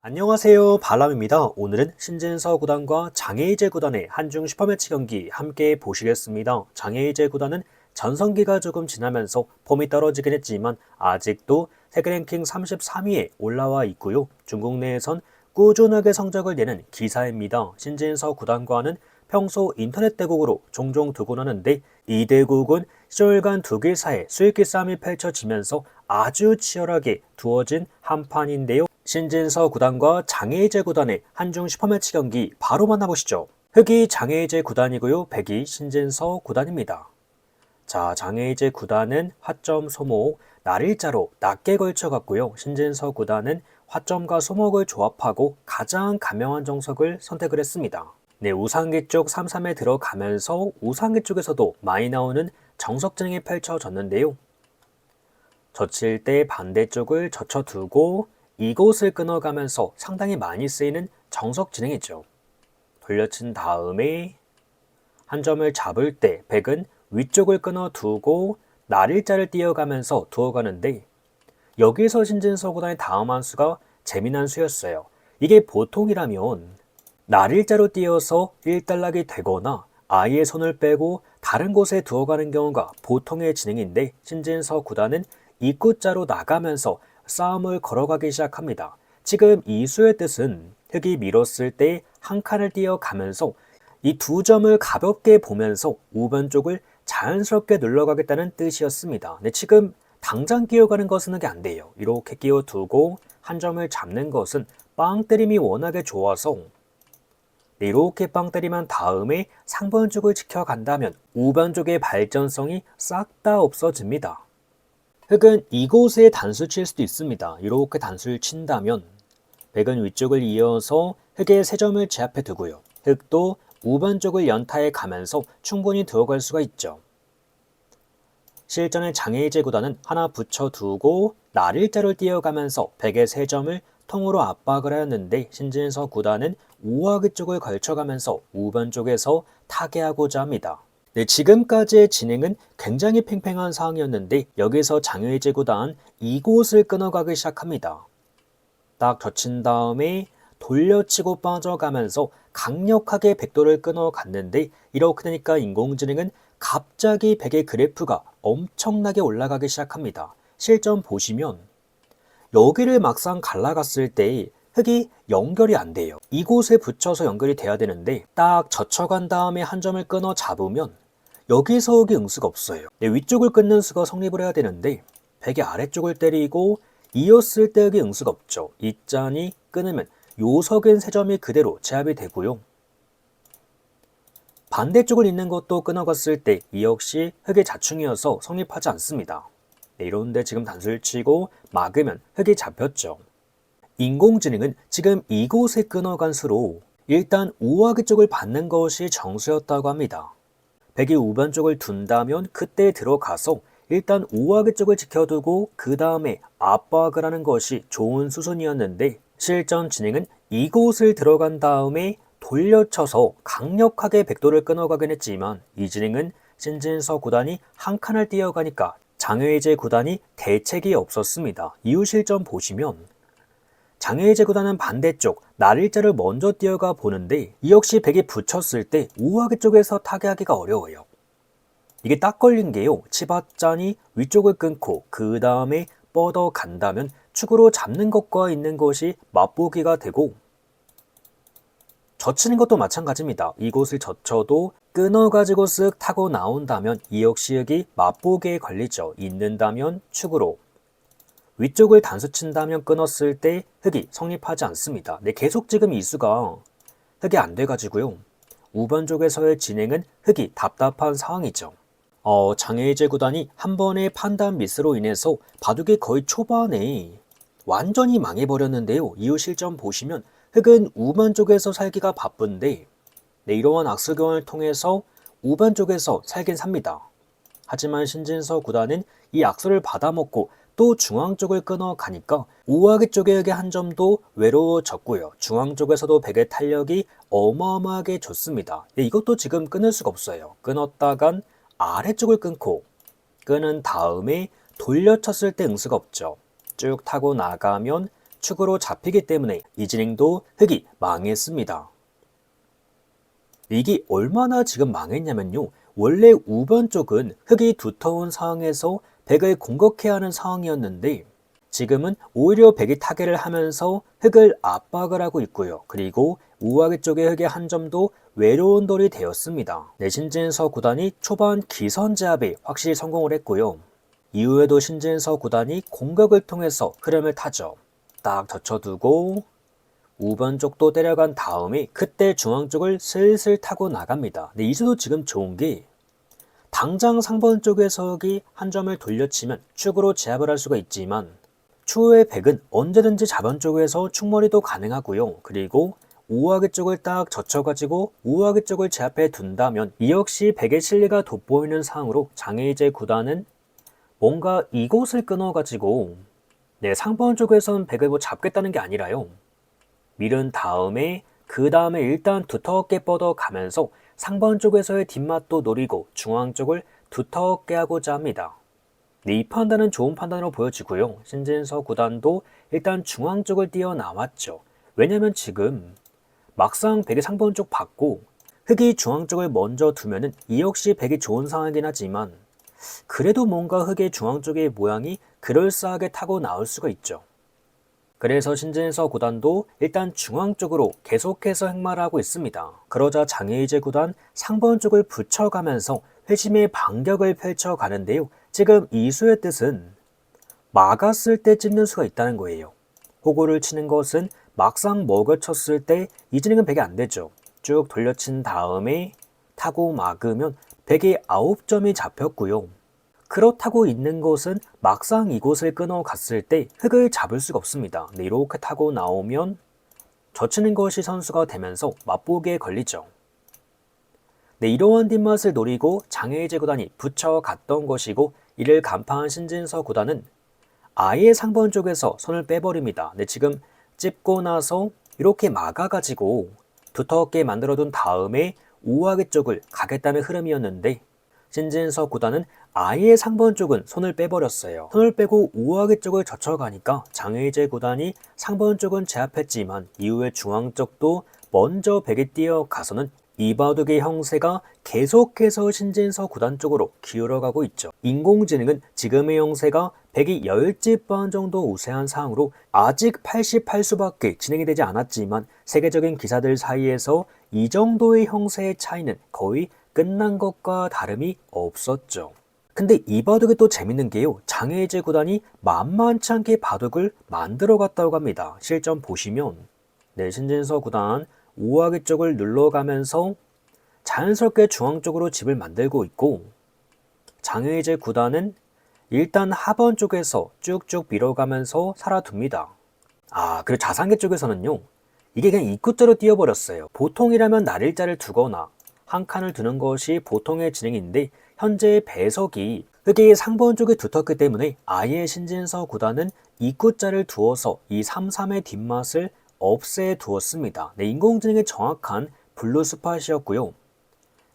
안녕하세요. 발람입니다. 오늘은 신진서 구단과 장애이제 구단의 한중 슈퍼매치 경기 함께 보시겠습니다. 장애이제 구단은 전성기가 조금 지나면서 폼이 떨어지긴 했지만 아직도 세계 랭킹 33위에 올라와 있고요. 중국 내에선 꾸준하게 성적을 내는 기사입니다. 신진서 구단과는 평소 인터넷 대국으로 종종 두곤 하는데 이 대국은 시절간 두길 사이 수익기 싸움이 펼쳐지면서 아주 치열하게 두어진 한 판인데요. 신진서 구단과 장애이제 구단의 한중 슈퍼매치 경기 바로 만나보시죠. 흑이 장애이제 구단이고요. 백이 신진서 구단입니다. 자, 장애이제 구단은 화점 소목, 날일자로 낮게 걸쳐 갔고요. 신진서 구단은 화점과 소목을 조합하고 가장 감명한 정석을 선택을 했습니다. 네, 우상기 쪽 3-3에 들어가면서 우상기 쪽에서도 많이 나오는 정석진행이 펼쳐졌는데요. 젖힐 때 반대쪽을 젖혀두고 이곳을 끊어가면서 상당히 많이 쓰이는 정석 진행이죠. 돌려친 다음에 한 점을 잡을 때 백은 위쪽을 끊어 두고 날일자를 띄어가면서 두어가는데 여기서 신진서 구단의 다음 한 수가 재미난 수였어요. 이게 보통이라면 날일자로 띄어서 일단락이 되거나 아예 손을 빼고 다른 곳에 두어가는 경우가 보통의 진행인데 신진서 구단은 입구자로 나가면서 싸움을 걸어가기 시작합니다. 지금 이 수의 뜻은 흙이 밀었을 때 한 칸을 띄어가면서 이 두 점을 가볍게 보면서 우변 쪽을 자연스럽게 눌러가겠다는 뜻이었습니다. 근데 지금 당장 끼어가는 것은 그게 안 돼요. 이렇게 끼워두고 한 점을 잡는 것은 빵 때림이 워낙에 좋아서 이렇게 빵 때리면 다음에 상번 쪽을 지켜간다면 우변 쪽의 발전성이 싹 다 없어집니다. 흑은 이곳에 단수 칠 수도 있습니다. 이렇게 단수를 친다면 백은 위쪽을 이어서 흑의 세 점을 제압해 두고요. 흑도 우변 쪽을 연타해 가면서 충분히 들어갈 수가 있죠. 실전의 장애이제 구단은 하나 붙여두고 날일자를 띄어가면서 백의 세 점을 통으로 압박을 하였는데 신진서 구단은 우하기 쪽을 걸쳐가면서 우변 쪽에서 타개하고자 합니다. 네, 지금까지의 진행은 굉장히 팽팽한 상황이었는데 여기서 장외 제 구단 이곳을 끊어가기 시작합니다. 딱 젖힌 다음에 돌려치고 빠져가면서 강력하게 백도를 끊어갔는데 이렇게 되니까 인공지능은 갑자기 백의 그래프가 엄청나게 올라가기 시작합니다. 실전 보시면 여기를 막상 갈라갔을 때 흙이 연결이 안 돼요. 이곳에 붙여서 연결이 돼야 되는데 딱 젖혀간 다음에 한 점을 끊어 잡으면 여기서 흙이 응수가 없어요. 네, 위쪽을 끊는 수가 성립을 해야 되는데 백의 아래쪽을 때리고 이었을 때 흙이 응수가 없죠. 이 짠이 끊으면 요석은 세 점이 그대로 제압이 되고요. 반대쪽을 잇는 것도 끊어갔을 때 이 역시 흙의 자충이어서 성립하지 않습니다. 네, 이런데 지금 단수를 치고 막으면 흙이 잡혔죠. 인공지능은 지금 이곳에 끊어간 수로 일단 우하기 쪽을 받는 것이 정수였다고 합니다. 백이 우변 쪽을 둔다면 그때 들어가서 일단 우하기 쪽을 지켜두고 그 다음에 압박을 하는 것이 좋은 수순이었는데 실전 진행은 이곳을 들어간 다음에 돌려쳐서 강력하게 백도를 끊어가긴 했지만 이 진행은 신진서 구단이 한 칸을 뛰어가니까 장외이제 구단이 대책이 없었습니다. 이후 실전 보시면 장애이제 구단은 반대쪽 날일자를 먼저 뛰어가 보는데 이 역시 백이 붙였을 때 우하기 쪽에서 타개하기가 어려워요. 이게 딱 걸린 게요. 치바짠이 위쪽을 끊고 그 다음에 뻗어 간다면 축으로 잡는 것과 있는 것이 맛보기가 되고 젖히는 것도 마찬가지입니다. 이곳을 젖혀도 끊어가지고 쓱 타고 나온다면 이 역시 여기 맛보기에 걸리죠. 있는다면 축으로 위쪽을 단수 친다면 끊었을 때 흙이 성립하지 않습니다. 네, 계속 지금 이수가 흙이 안 돼가지고요. 우변 쪽에서의 진행은 흙이 답답한 상황이죠. 어, 장애이제 구단이 한 번의 판단 미스로 인해서 바둑이 거의 초반에 완전히 망해버렸는데요. 이후 실전 보시면 흙은 우변 쪽에서 살기가 바쁜데 네, 이러한 악수경을 통해서 우변 쪽에서 살긴 삽니다. 하지만 신진서 구단은 이 악수를 받아먹고 또 중앙 쪽을 끊어 가니까 우하기 쪽의 한 점도 외로워졌고요. 중앙 쪽에서도 백의 탄력이 어마어마하게 좋습니다. 네, 이것도 지금 끊을 수가 없어요. 끊었다간 아래쪽을 끊고 끊은 다음에 돌려쳤을 때 응수가 없죠. 쭉 타고 나가면 축으로 잡히기 때문에 이 진행도 흑이 망했습니다. 이게 얼마나 지금 망했냐면요. 원래 우변 쪽은 흑이 두터운 상황에서 백을 공격해야 하는 상황이었는데 지금은 오히려 백이 타개를 하면서 흑을 압박을 하고 있고요. 그리고 우아기 쪽의 흑의 한 점도 외로운 돌이 되었습니다. 네, 신진서 구단이 초반 기선 제압에 확실히 성공을 했고요. 이후에도 신진서 구단이 공격을 통해서 흐름을 타죠. 딱 젖혀두고 우변 쪽도 때려간 다음에 그때 중앙 쪽을 슬슬 타고 나갑니다. 근데 이수도 지금 좋은 게 당장 상번 쪽에서 흑이 한 점을 돌려치면 축으로 제압을 할 수가 있지만 추후의 백은 언제든지 자변 쪽에서 축머리도 가능하고요. 그리고 우아기 쪽을 딱 젖혀가지고 우아기 쪽을 제압해 둔다면 이 역시 백의 실리가 돋보이는 상황으로 장애이제 구단은 뭔가 이곳을 끊어가지고 네 상번 쪽에선 백을 뭐 잡겠다는 게 아니라요. 밀은 다음에 그 다음에 일단 두텁게 뻗어가면서 상번 쪽에서의 뒷맛도 노리고 중앙 쪽을 두텁게 하고자 합니다. 네, 이 판단은 좋은 판단으로 보여지고요. 신진서 구단도 일단 중앙 쪽을 뛰어나왔죠. 왜냐면 지금 막상 백이 상번 쪽 받고 흑이 중앙 쪽을 먼저 두면은 이 역시 백이 좋은 상황이긴 하지만 그래도 뭔가 흑의 중앙 쪽의 모양이 그럴싸하게 타고 나올 수가 있죠. 그래서 신진서 구단도 일단 중앙 쪽으로 계속해서 행마를 하고 있습니다. 그러자 장애이제 구단 상번 쪽을 붙여가면서 회심의 반격을 펼쳐가는데요. 지금 이수의 뜻은 막았을 때 찝는 수가 있다는 거예요. 호구를 치는 것은 막상 먹어쳤을 때 이진행은 100이 안 되죠. 쭉 돌려친 다음에 타고 막으면 100이 9점이 잡혔고요. 그렇다고 있는 것은 막상 이곳을 끊어갔을 때 흙을 잡을 수가 없습니다. 네, 이렇게 타고 나오면 젖히는 것이 선수가 되면서 맛보기에 걸리죠. 네, 이러한 뒷맛을 노리고 장애이제 구단이 붙여갔던 것이고 이를 간파한 신진서 구단은 아예 상번 쪽에서 손을 빼버립니다. 네, 지금 찝고 나서 이렇게 막아가지고 두텁게 만들어둔 다음에 우아기 쪽을 가겠다는 흐름이었는데 신진서 구단은 아예 상번 쪽은 손을 빼버렸어요. 손을 빼고 우아기 쪽을 젖혀가니까 장의재 구단이 상번 쪽은 제압했지만 이후에 중앙 쪽도 먼저 백에 뛰어가서는 이바둑의 형세가 계속해서 신진서 구단 쪽으로 기울어가고 있죠. 인공지능은 지금의 형세가 100이 10집 반 정도 우세한 상황으로 아직 88수밖에 진행이 되지 않았지만 세계적인 기사들 사이에서 이 정도의 형세의 차이는 거의 끝난 것과 다름이 없었죠. 근데 이 바둑이 또 재밌는 게요. 장애제 구단이 만만치 않게 바둑을 만들어 갔다고 합니다. 실전 보시면 네, 신진서 구단 우아기 쪽을 눌러가면서 자연스럽게 중앙 쪽으로 집을 만들고 있고 장애제 구단은 일단 하번 쪽에서 쭉쭉 밀어가면서 살아둡니다. 아, 그리고 자상계 쪽에서는요. 이게 그냥 입구자로 뛰어버렸어요. 보통이라면 날일자를 두거나 한 칸을 두는 것이 보통의 진행인데 현재 배석이 흑의 상번 쪽에 두텁기 때문에 아예 신진서 구단은 입구자를 두어서 이 3-3의 뒷맛을 없애 두었습니다. 네, 인공지능의 정확한 블루 스팟이었고요.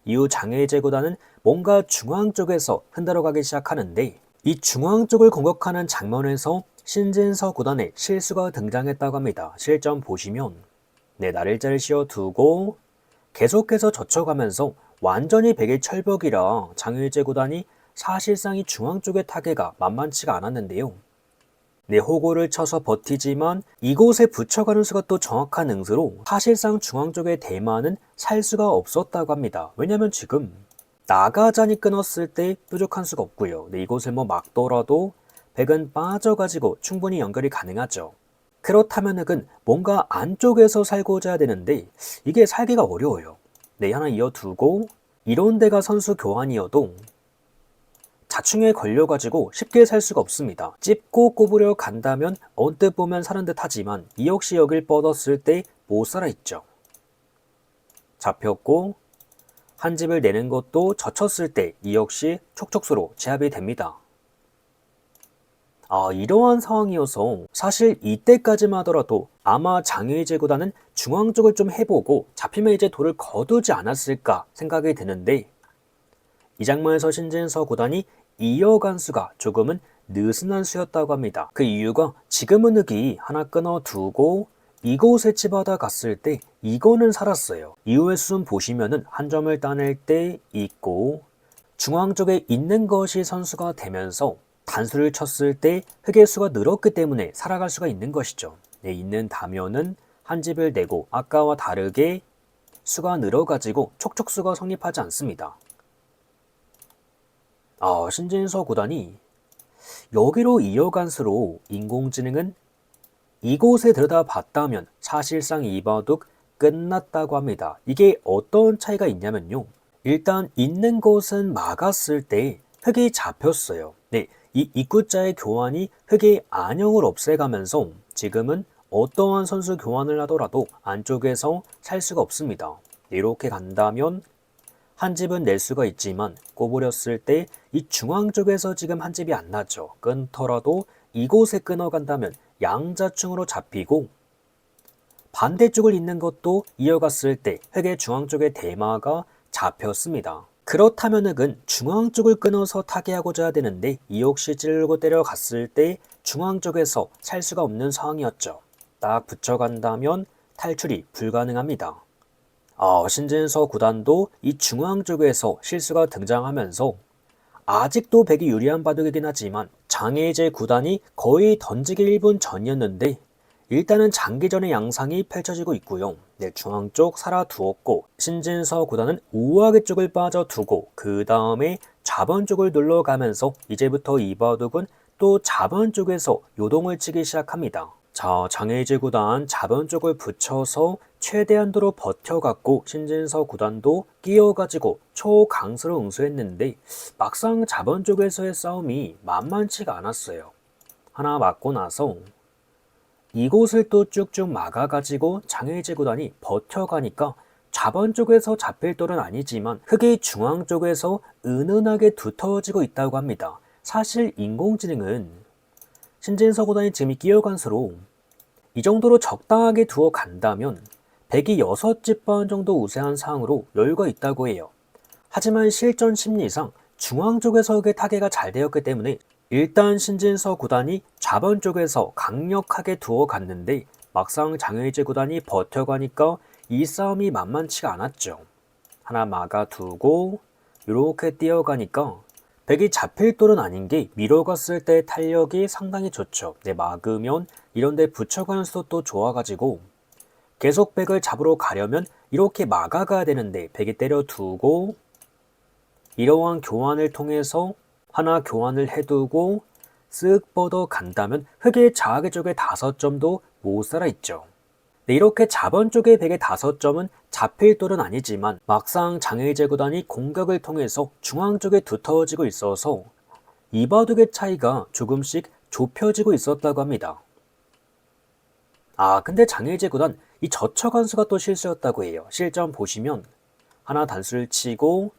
이후 장애제 구단은 뭔가 중앙 쪽에서 흔들어 가기 시작하는데 이 중앙 쪽을 공격하는 장면에서 신진서 구단의 실수가 등장했다고 합니다. 실점 보시면 네, 날일자를 씌워두고 계속해서 젖혀가면서 완전히 백의 철벽이라 장일제 구단이 사실상 이 중앙 쪽의 타개가 만만치가 않았는데요. 네, 호구를 쳐서 버티지만 이곳에 붙여가는 수가 또 정확한 응수로 사실상 중앙 쪽의 대만은 살 수가 없었다고 합니다. 왜냐면 지금 나가자니 끊었을 때 뾰족한 수가 없고요. 네, 이곳을 뭐 막더라도 백은 빠져가지고 충분히 연결이 가능하죠. 그렇다면 흑은 뭔가 안쪽에서 살고자 해야 되는데 이게 살기가 어려워요. 네, 하나 이어두고 이런 데가 선수 교환이어도 자충에 걸려가지고 쉽게 살 수가 없습니다. 찝고 꼽으려 간다면 언뜻 보면 사는 듯 하지만 이 역시 여길 뻗었을 때 못 살아있죠. 잡혔고 한 집을 내는 것도 젖혔을 때 이 역시 촉촉수로 제압이 됩니다. 아, 이러한 상황이어서 사실 이때까지만 하더라도 아마 장애이제 구단은 중앙 쪽을 좀 해보고 잡히면 이제 돌을 거두지 않았을까 생각이 드는데 이 장면에서 신진서 구단이 이어간 수가 조금은 느슨한 수였다고 합니다. 그 이유가 지금은 흙이 하나 끊어두고 이곳에 집어다 갔을 때 이거는 살았어요. 이후의 수는 보시면은 한 점을 따낼 때 있고 중앙 쪽에 있는 것이 선수가 되면서 단수를 쳤을 때 흙의 수가 늘었기 때문에 살아갈 수가 있는 것이죠. 네, 있는 다면은 한 집을 내고 아까와 다르게 수가 늘어가지고 촉촉수가 성립하지 않습니다. 아, 신진서 구단이 여기로 이어간수로 인공지능은 이곳에 들여다봤다면 사실상 이 바둑 끝났다고 합니다. 이게 어떤 차이가 있냐면요. 일단 있는 곳은 막았을 때 흙이 잡혔어요. 네, 이 입구자의 교환이 흙의 안형을 없애가면서 지금은 어떠한 선수 교환을 하더라도 안쪽에서 살 수가 없습니다. 이렇게 간다면 한 집은 낼 수가 있지만 꼬부렸을 때 이 중앙 쪽에서 지금 한 집이 안 나죠. 끊더라도 이곳에 끊어간다면 양자충으로 잡히고 반대쪽을 잇는 것도 이어갔을 때 흙의 중앙 쪽의 대마가 잡혔습니다. 그렇다면 흙은 중앙 쪽을 끊어서 타개하고자 되는데 이 역시 찌르고 때려갔을 때 중앙 쪽에서 살 수가 없는 상황이었죠. 딱 붙여간다면 탈출이 불가능합니다. 아, 신진서 구단도 이 중앙 쪽에서 실수가 등장하면서 아직도 백이 유리한 바둑이긴 하지만 장애재 구단이 거의 던지기 1분 전이었는데 일단은 장기전의 양상이 펼쳐지고 있고요. 네, 중앙 쪽 살아두었고 신진서 구단은 우아하게 쪽을 빠져두고 그 다음에 좌번 쪽을 눌러가면서 이제부터 이 바둑은 또 좌번 쪽에서 요동을 치기 시작합니다. 자, 장애재 구단 좌번 쪽을 붙여서 최대한도로 버텨갔고 신진서 구단도 끼어가지고 초강수로 응수했는데 막상 자번 쪽에서의 싸움이 만만치가 않았어요. 하나 맞고 나서 이곳을 또 쭉쭉 막아가지고 장애재 구단이 버텨가니까 자번 쪽에서 잡힐 돌은 아니지만 흙의 중앙 쪽에서 은은하게 두터워지고 있다고 합니다. 사실 인공지능은 신진서 구단이 지금 끼어간수로 이 정도로 적당하게 두어 간다면 106집 번 정도 우세한 상으로 여유가 있다고 해요. 하지만 실전 심리상 중앙 쪽에서 의 타개가 잘 되었기 때문에 일단 신진서 구단이 좌번 쪽에서 강력하게 두어 갔는데 막상 장혜재 구단이 버텨가니까 이 싸움이 만만치가 않았죠. 하나 막아두고 이렇게 뛰어가니까 백이 잡힐 돌은 아닌 게 밀어갔을 때 탄력이 상당히 좋죠. 네, 막으면 이런데 붙여가는 수도 좋아가지고 계속 백을 잡으러 가려면 이렇게 막아가야 되는데 백이 때려두고 이러한 교환을 통해서 하나 교환을 해두고 쓱 뻗어 간다면 흑의 자악의 쪽에 다섯 점도 못 살아 있죠. 네, 이렇게 자번 쪽의 백의 다섯 점은 잡힐 돌은 아니지만 막상 장애재 구단이 공격을 통해서 중앙 쪽에 두터워지고 있어서 이바둑의 차이가 조금씩 좁혀지고 있었다고 합니다. 아, 근데 장애재 구단 이 저처간 수가 또 실수였다고 해요. 실전 보시면 하나 단수를 치고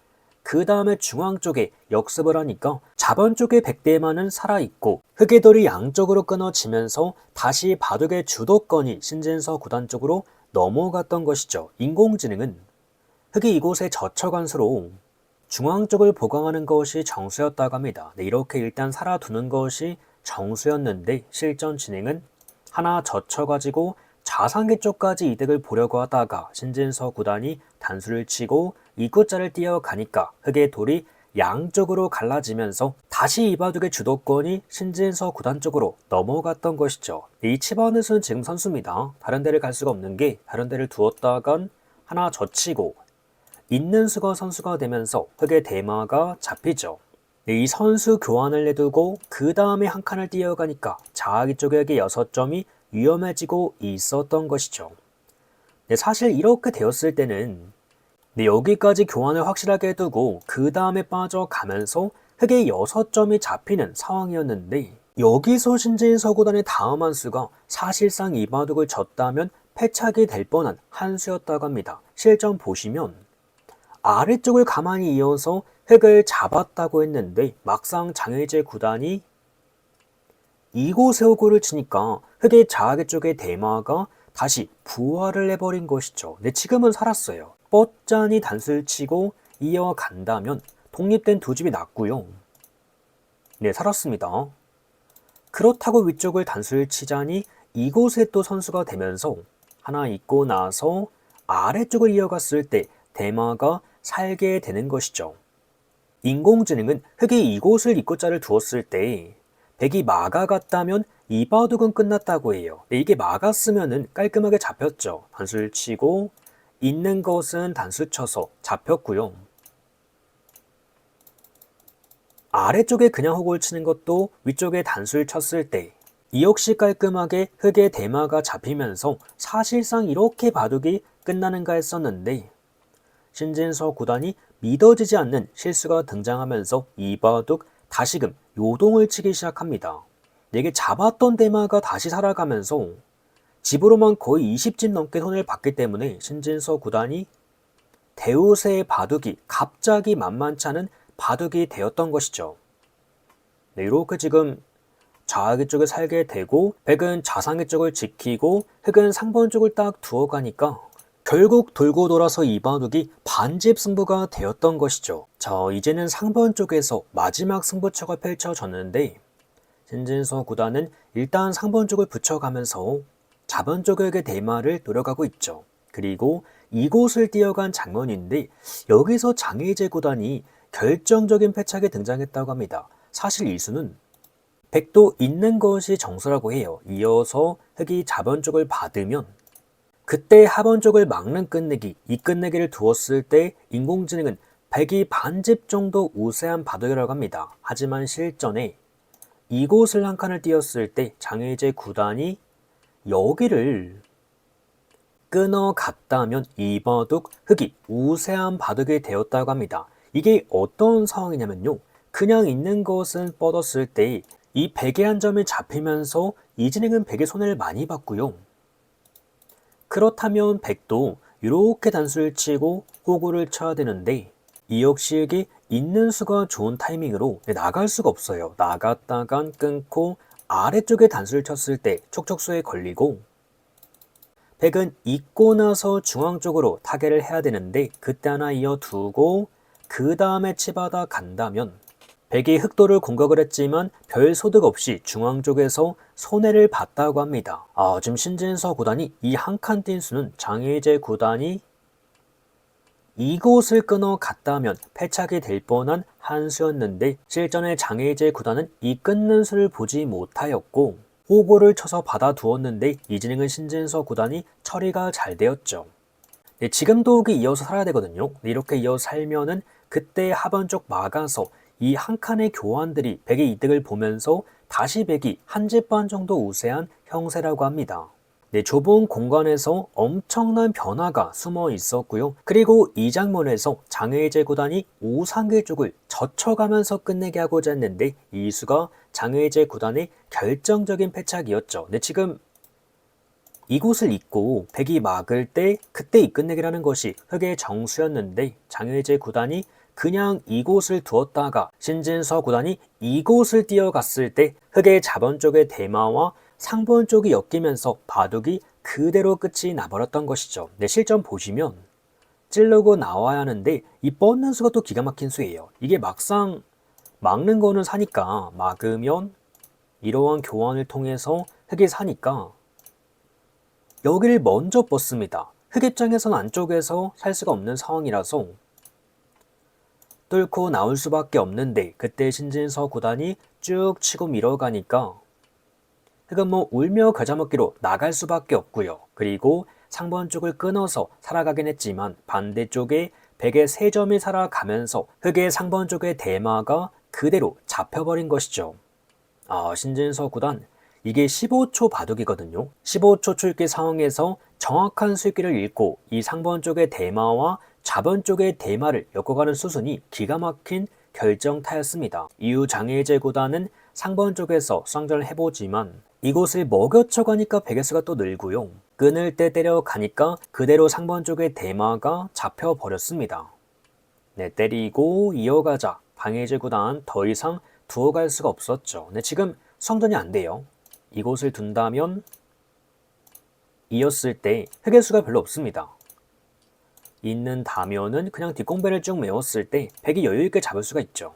그 다음에 중앙 쪽에 역습을 하니까 자번 쪽의 백대만은 살아있고 흑의 돌이 양쪽으로 끊어지면서 다시 바둑의 주도권이 신진서 구단 쪽으로 넘어갔던 것이죠. 인공지능은 흑이 이곳에 저처간 수로 중앙 쪽을 보강하는 것이 정수였다고 합니다. 네, 이렇게 일단 살아두는 것이 정수였는데 실전 진행은 하나 젖혀가지고 자상계 쪽까지 이득을 보려고 하다가 신진서 구단이 단수를 치고 입구자를 뛰어가니까 흑의 돌이 양쪽으로 갈라지면서 다시 이바둑의 주도권이 신진서 구단 쪽으로 넘어갔던 것이죠. 이 치바누스는 지금 선수입니다. 다른 데를 갈 수가 없는 게 다른 데를 두었다간 하나 젖히고 있는 수가 선수가 되면서 흑의 대마가 잡히죠. 이 선수 교환을 내두고 그 다음에 한 칸을 뛰어가니까 자아기 쪽에게 6점이 위험해지고 있었던 것이죠. 네, 사실 이렇게 되었을 때는 네, 여기까지 교환을 확실하게 해두고 그 다음에 빠져가면서 흑의 6점이 잡히는 상황이었는데 여기서 신재인 서구단의 다음 한 수가 사실상 이 바둑을 졌다면 패착이 될 뻔한 한 수였다고 합니다. 실전 보시면 아래쪽을 가만히 이어서 흑을 잡았다고 했는데 막상 장혜재 구단이 이곳에 호구를 치니까 흑의 자아계 쪽의 대마가 다시 부활을 해버린 것이죠. 네, 지금은 살았어요. 뻗짠이 단수를 치고 이어간다면 독립된 두 집이 났고요. 네, 살았습니다. 그렇다고 위쪽을 단수를 치자니 이곳에 또 선수가 되면서 하나 있고 나서 아래쪽을 이어갔을 때 대마가 살게 되는 것이죠. 인공지능은 흙이 이곳을 입고자를 두었을 때 백이 마가 같다면 이 바둑은 끝났다고 해요. 근데 이게 막았으면은 깔끔하게 잡혔죠. 단수를 치고 있는 것은 단수 쳐서 잡혔고요. 아래쪽에 그냥 호구를 치는 것도 위쪽에 단수를 쳤을 때 이 역시 깔끔하게 흙의 대마가 잡히면서 사실상 이렇게 바둑이 끝나는가 했었는데 신진서 구단이 믿어지지 않는 실수가 등장하면서 이 바둑 다시금 요동을 치기 시작합니다. 내게 잡았던 대마가 다시 살아가면서 집으로만 거의 20집 넘게 손을 봤기 때문에 신진서 구단이 대우세의 바둑이 갑자기 만만치 않은 바둑이 되었던 것이죠. 네, 이렇게 지금 좌하기 쪽에 살게 되고 백은 좌상기 쪽을 지키고 흑은 상번 쪽을 딱 두어가니까 결국 돌고 돌아서 이 바둑이 반집 승부가 되었던 것이죠. 자, 이제는 상번 쪽에서 마지막 승부처가 펼쳐졌는데 신진서 구단은 일단 상번 쪽을 붙여가면서 자번 쪽에게 대마를 노려가고 있죠. 그리고 이곳을 뛰어간 장면인데 여기서 장혜재 구단이 결정적인 패착에 등장했다고 합니다. 사실 이수는 백도 있는 것이 정수라고 해요. 이어서 흑이 자번 쪽을 받으면 그때 하번 쪽을 막는 끝내기, 이 끝내기를 두었을 때 인공지능은 백이 반집 정도 우세한 바둑이라고 합니다. 하지만 실전에 이곳을 한 칸을 띄었을 때 장혜재 구단이 여기를 끊어갔다면 이 바둑 흑이 우세한 바둑이 되었다고 합니다. 이게 어떤 상황이냐면요. 그냥 있는 것은 뻗었을 때 이 백의 한 점이 잡히면서 이진행은 백의 손해를 많이 봤고요. 그렇다면 백도 이렇게 단수를 치고 호구를 쳐야 되는데 이 역시 여기 있는 수가 좋은 타이밍으로 나갈 수가 없어요. 나갔다간 끊고 아래쪽에 단수를 쳤을 때 촉촉수에 걸리고 백은 있고 나서 중앙 쪽으로 타겟을 해야 되는데 그때 하나 이어 두고 그 다음에 치받아 간다면 백이 흑도를 공격을 했지만 별 소득 없이 중앙 쪽에서 손해를 봤다고 합니다. 아, 지금 신진서 구단이 이 한 칸 뛴 수는 장혜재 구단이 이곳을 끊어 갔다면 패착이 될 뻔한 한 수였는데 실전에 장혜재 구단은 이 끊는 수를 보지 못하였고 호고를 쳐서 받아두었는데 이진행은 신진서 구단이 처리가 잘 되었죠. 네, 지금도 그 이어서 살아야 되거든요. 네, 이렇게 이어서 살면은 그때 하반 쪽 막아서 이 한 칸의 교환들이 백의 이득을 보면서 다시 백이 한 집 반 정도 우세한 형세라고 합니다. 네, 좁은 공간에서 엄청난 변화가 숨어 있었고요. 그리고 이 장면에서 장혜재 구단이 오상길 쪽을 젖혀가면서 끝내게 하고자 했는데 이수가 장혜재 구단의 결정적인 패착이었죠. 네, 지금 이곳을 잇고 백이 막을 때 그때 이 끝내기라는 것이 흑의 정수였는데 장혜재 구단이 그냥 이곳을 두었다가 신진서 구단이 이곳을 뛰어갔을 때 흑의 자번 쪽의 대마와 상번 쪽이 엮이면서 바둑이 그대로 끝이 나버렸던 것이죠. 네, 실전 보시면 찔르고 나와야 하는데 이 뻗는 수가 또 기가 막힌 수예요. 이게 막상 막는 거는 사니까 막으면 이러한 교환을 통해서 흑이 사니까 여기를 먼저 뻗습니다. 흑 입장에서는 안쪽에서 살 수가 없는 상황이라서 뚫고 나올 수밖에 없는데 그때 신진서 구단이 쭉 치고 밀어가니까 흑은 뭐 울며 겨자 먹기로 나갈 수밖에 없고요. 그리고 상번 쪽을 끊어서 살아가긴 했지만 반대쪽에 백의 세 점이 살아가면서 흑의 상번 쪽의 대마가 그대로 잡혀버린 것이죠. 아, 신진서 구단 이게 15초 바둑이거든요. 15초 출기 상황에서 정확한 수기를 읽고 이 상번 쪽의 대마와 좌번 쪽의 대마를 엮어가는 수순이 기가 막힌 결정타였습니다. 이후 장혜재 구단은 상번 쪽에서 수상전을 해보지만 이곳을 먹여쳐 가니까 백의 수가 또 늘고요. 끊을 때 때려 가니까 그대로 상번 쪽의 대마가 잡혀 버렸습니다. 네, 때리고 이어가자. 방해제 구단 더 이상 두어갈 수가 없었죠. 네, 지금 수상전이 안 돼요. 이곳을 둔다면 이었을 때 흑의 수가 별로 없습니다. 있는 다면은 그냥 뒷공배를 쭉 메웠을 때 백이 여유있게 잡을 수가 있죠.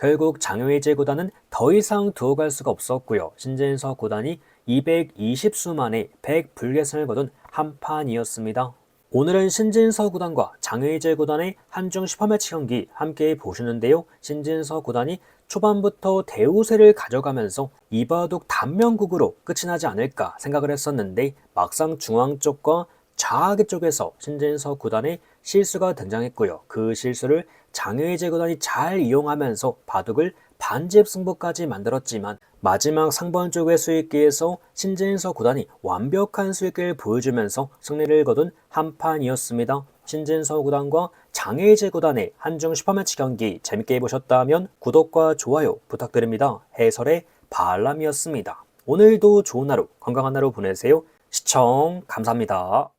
결국 장외이제 구단은 더 이상 두어 갈 수가 없었고요. 신진서 구단이 220수 만에 100불계승을 거둔 한판이었습니다. 오늘은 신진서 구단과 장의재 구단의 한중 슈퍼매치 경기 함께 보시는데요. 신진서 구단이 초반부터 대우세를 가져가면서 이바둑 단면국으로 끝이 나지 않을까 생각을 했었는데 막상 중앙 쪽과 좌하기 쪽에서 신진서 구단의 실수가 등장했고요. 그 실수를 장의재 구단이 잘 이용하면서 바둑을 반집 승부까지 만들었지만 마지막 상번 쪽의 수익기에서 신진서 구단이 완벽한 수익기를 보여주면서 승리를 거둔 한 판이었습니다. 신진서 구단과 장혜재 구단의 한중 슈퍼매치 경기 재밌게 보셨다면 구독과 좋아요 부탁드립니다. 해설의 발람이었습니다. 오늘도 좋은 하루, 건강한 하루 보내세요. 시청 감사합니다.